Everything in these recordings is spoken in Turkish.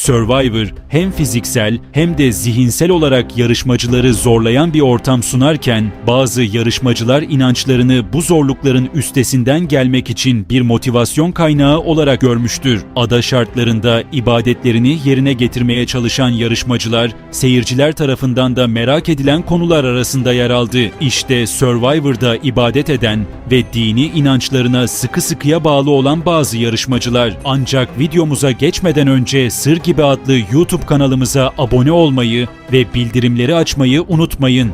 Survivor hem fiziksel hem de zihinsel olarak yarışmacıları zorlayan bir ortam sunarken bazı yarışmacılar inançlarını bu zorlukların üstesinden gelmek için bir motivasyon kaynağı olarak görmüştür. Ada şartlarında ibadetlerini yerine getirmeye çalışan yarışmacılar seyirciler tarafından da merak edilen konular arasında yer aldı. İşte Survivor'da ibadet eden ve dini inançlarına sıkı sıkıya bağlı olan bazı yarışmacılar. Ancak videomuza geçmeden önce Sır gibi adlı YouTube kanalımıza abone olmayı ve bildirimleri açmayı unutmayın.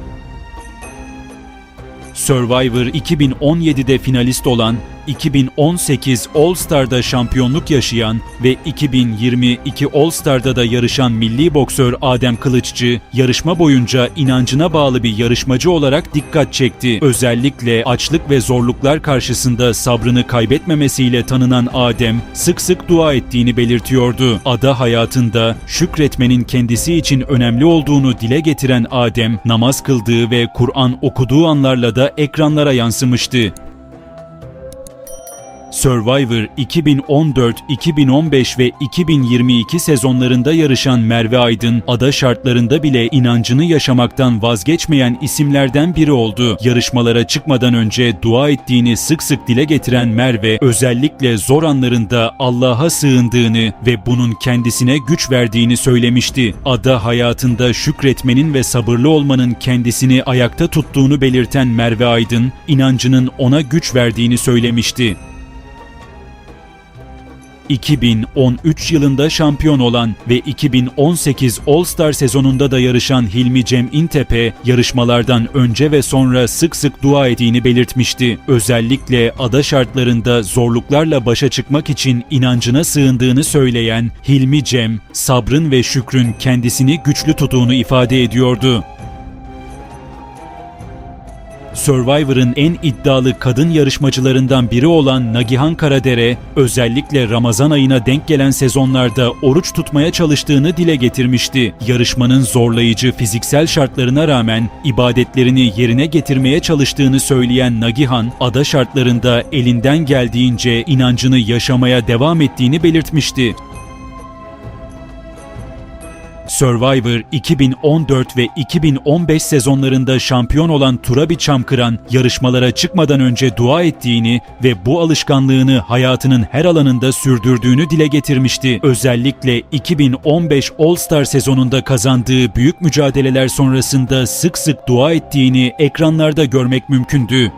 Survivor 2017'de finalist olan, 2018 All Star'da şampiyonluk yaşayan ve 2022 All Star'da da yarışan milli boksör Adem Kılıççı, yarışma boyunca inancına bağlı bir yarışmacı olarak dikkat çekti. Özellikle açlık ve zorluklar karşısında sabrını kaybetmemesiyle tanınan Adem, sık sık dua ettiğini belirtiyordu. Ada hayatında şükretmenin kendisi için önemli olduğunu dile getiren Adem, namaz kıldığı ve Kur'an okuduğu anlarla da ekranlara yansımıştı. Survivor 2014, 2015 ve 2022 sezonlarında yarışan Merve Aydın, ada şartlarında bile inancını yaşamaktan vazgeçmeyen isimlerden biri oldu. Yarışmalara çıkmadan önce dua ettiğini sık sık dile getiren Merve, özellikle zor anlarında Allah'a sığındığını ve bunun kendisine güç verdiğini söylemişti. Ada hayatında şükretmenin ve sabırlı olmanın kendisini ayakta tuttuğunu belirten Merve Aydın, inancının ona güç verdiğini söylemişti. 2013 yılında şampiyon olan ve 2018 All Star sezonunda da yarışan Hilmi Cem İntepe, yarışmalardan önce ve sonra sık sık dua ettiğini belirtmişti. Özellikle ada şartlarında zorluklarla başa çıkmak için inancına sığındığını söyleyen Hilmi Cem, sabrın ve şükrün kendisini güçlü tuttuğunu ifade ediyordu. Survivor'ın en iddialı kadın yarışmacılarından biri olan Nagihan Karadere, özellikle Ramazan ayına denk gelen sezonlarda oruç tutmaya çalıştığını dile getirmişti. Yarışmanın zorlayıcı fiziksel şartlarına rağmen ibadetlerini yerine getirmeye çalıştığını söyleyen Nagihan, ada şartlarında elinden geldiğince inancını yaşamaya devam ettiğini belirtmişti. Survivor 2014 ve 2015 sezonlarında şampiyon olan Turabi Çamkıran yarışmalara çıkmadan önce dua ettiğini ve bu alışkanlığını hayatının her alanında sürdürdüğünü dile getirmişti. Özellikle 2015 All Star sezonunda kazandığı büyük mücadeleler sonrasında sık sık dua ettiğini ekranlarda görmek mümkündü.